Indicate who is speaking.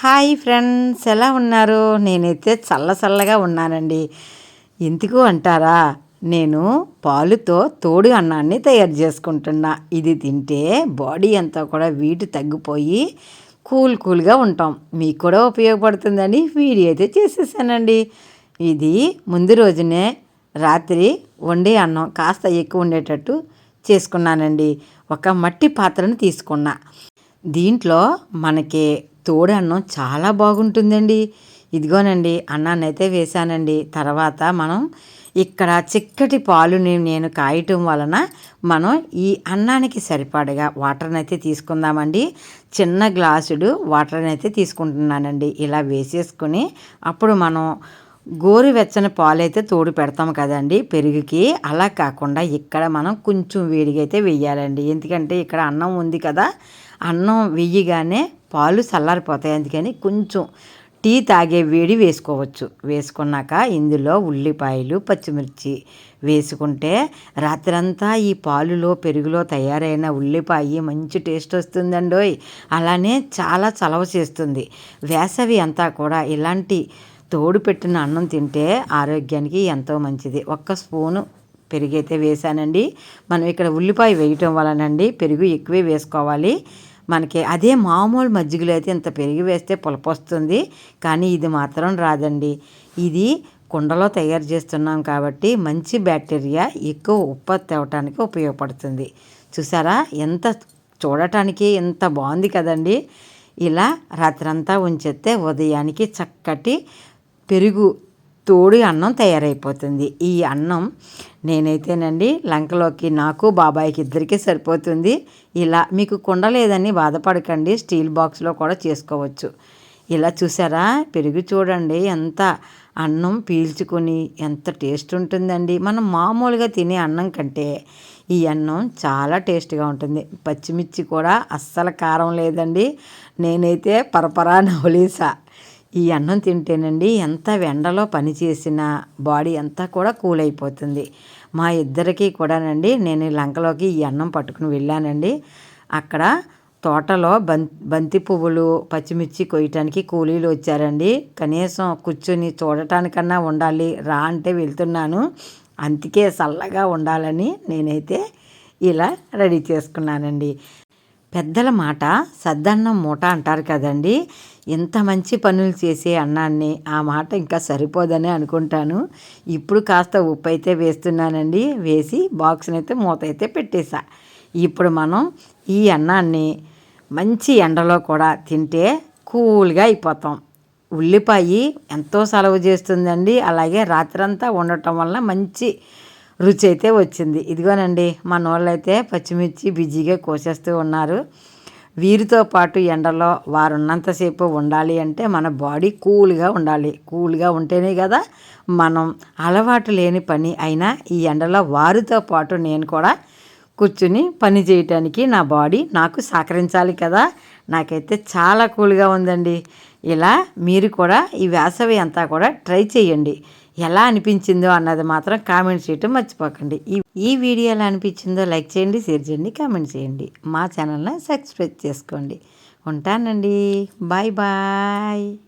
Speaker 1: Hi friends ఎలా ఉన్నారు? నేనైతే చల్ల చల్లగా ఉన్నానండి. ఎందుకు అంటారా? నేను పాలుతో తోడు అన్నాన్ని తయారు చేసుకుంటున్నా. ఇది తింటే బాడీ అంతా కూడా వీటి తగ్గిపోయి కూల్ కూల్గా ఉంటాం. మీకు కూడా ఉపయోగపడుతుందని వీడియో అయితే చేసేసానండి. ఇది ముందు రోజునే రాత్రి వండే అన్నం కాస్త ఎక్కువ ఉండేటట్టు చేసుకున్నానండి. ఒక మట్టి పాత్రను తీసుకున్నా. దీంట్లో మనకి తోడు అన్నం చాలా బాగుంటుందండి. ఇదిగోనండి అన్నాన్ని అయితే వేశానండి. తర్వాత మనం ఇక్కడ చిక్కటి పాలుని నేను కాయటం వలన మనం ఈ అన్నానికి సరిపడగా వాటర్ని అయితే తీసుకుందామండి. చిన్న గ్లాసుడు వాటర్ని అయితే తీసుకుంటున్నానండి. ఇలా వేసేసుకుని అప్పుడు మనం గోరువెచ్చని పాలు అయితే తోడు పెడతాం కదండి పెరుగుకి. అలా కాకుండా ఇక్కడ మనం కొంచెం వేడిగా అయితే వేయాలండి. ఎందుకంటే ఇక్కడ అన్నం ఉంది కదా అన్నం వెయ్యగానే పాలు చల్లారిపోతాయి. అందుకని కొంచెం టీ తాగే వేడి వేసుకోవచ్చు. వేసుకున్నాక ఇందులో ఉల్లిపాయలు పచ్చిమిర్చి వేసుకుంటే రాత్రంతా ఈ పాలులో పెరుగులో తయారైన ఉల్లిపాయ మంచి టేస్ట్ వస్తుందండోయ్. అలానే చాలా చలవ చేస్తుంది. వేసవి అంతా కూడా ఇలాంటి తోడు పెట్టిన అన్నం తింటే ఆరోగ్యానికి ఎంతో మంచిది. ఒక్క స్పూను పెరుగు అయితే వేసానండి మనం ఇక్కడ ఉల్లిపాయ వేయటం వలనండి పెరుగు ఎక్కువే వేసుకోవాలి. మనకి అదే మామూలు మజ్జిగలో అయితే ఇంత పెరిగి వేస్తే పులపొస్తుంది. కానీ ఇది మాత్రం రాదండి. ఇది కుండలో తయారు చేస్తున్నాం కాబట్టి మంచి బ్యాక్టీరియా ఎక్కువ ఉత్పత్తి అవ్వటానికి ఉపయోగపడుతుంది. చూసారా? ఎంత చూడటానికి ఎంత బాగుంది కదండి. ఇలా రాత్రంతా ఉంచేస్తే ఉదయానికి చక్కటి పెరుగు తోడి అన్నం తయారైపోతుంది. ఈ అన్నం నేనైతేనండి లంకలోకి నాకు బాబాయికి ఇద్దరికీ సరిపోతుంది. ఇలా మీకు కుండ లేదని బాధపడకండి. స్టీల్ బాక్స్లో కూడా చేసుకోవచ్చు. ఇలా చూసారా? పెరుగు చూడండి. ఎంత అన్నం పీల్చుకొని ఎంత టేస్ట్ ఉంటుందండి. మనం మామూలుగా తినే అన్నం కంటే ఈ అన్నం చాలా టేస్ట్గా ఉంటుంది. పచ్చిమిర్చి కూడా అస్సలు కారం లేదండి. నేనైతే పరపరా నవలీసా. ఈ అన్నం తింటేనండి ఎంత వెండలో పనిచేసినా బాడీ అంతా కూడా కూల్ అయిపోతుంది మా ఇద్దరికీ కూడానండి నేను లంకలోకి ఈ అన్నం పట్టుకుని వెళ్ళానండి. అక్కడ తోటలో బం బంతి పువ్వులు పచ్చిమిర్చి కొయ్యటానికి కూలీలు వచ్చారండి. కనీసం కూర్చొని చూడటానికన్నా ఉండాలి రా అంటే వెళ్తున్నాను. అందుకే చల్లగా ఉండాలని నేనైతే ఇలా రెడీ చేసుకున్నానండి. పెద్దల మాట సద్దన్నం మూట అంటారు కదండి. ఇంత మంచి పనులు చేసే అన్నాన్ని ఆ మాట ఇంకా సరిపోదని అనుకుంటాను. ఇప్పుడు కాస్త ఉప్పు అయితే వేస్తున్నానండి. వేసి బాక్స్ని అయితే మూత అయితే పెట్టేశా ఇప్పుడు మనం ఈ అన్నాన్ని మంచి ఎండలో కూడా తింటే కూల్గా అయిపోతాం. ఉల్లిపాయ ఎంతో సెలవు చేస్తుందండి. అలాగే రాత్రంతా ఉండటం వల్ల మంచి రుచి అయితే వచ్చింది. ఇదిగోనండి మన వాళ్ళైతే పచ్చిమిర్చి బిజీగా కోసేస్తూ ఉన్నారు. వీరితో పాటు ఎండలో వారు ఉన్నంతసేపు ఉండాలి అంటే మన బాడీ కూల్గా ఉండాలి. కూల్గా ఉంటేనే కదా మనం అలవాటు లేని పని అయినా ఈ ఎండలో వారితో పాటు నేను కూడా కూర్చుని పని చేయటానికి నా బాడీ నాకు సహకరించాలి కదా. నాకైతే చాలా కూల్గా ఉందండి. ఇలా మీరు కూడా ఈ వేసవి అంతా కూడా ట్రై చేయండి. ఎలా అనిపించిందో అన్నది మాత్రం కామెంట్ చేయటం మర్చిపోకండి. ఈ ఈ వీడియో ఎలా అనిపించిందో లైక్ చేయండి షేర్ చేయండి కామెంట్ చేయండి. మా ఛానల్ని సబ్స్క్రైబ్ చేసుకోండి. ఉంటానండి. Bye bye.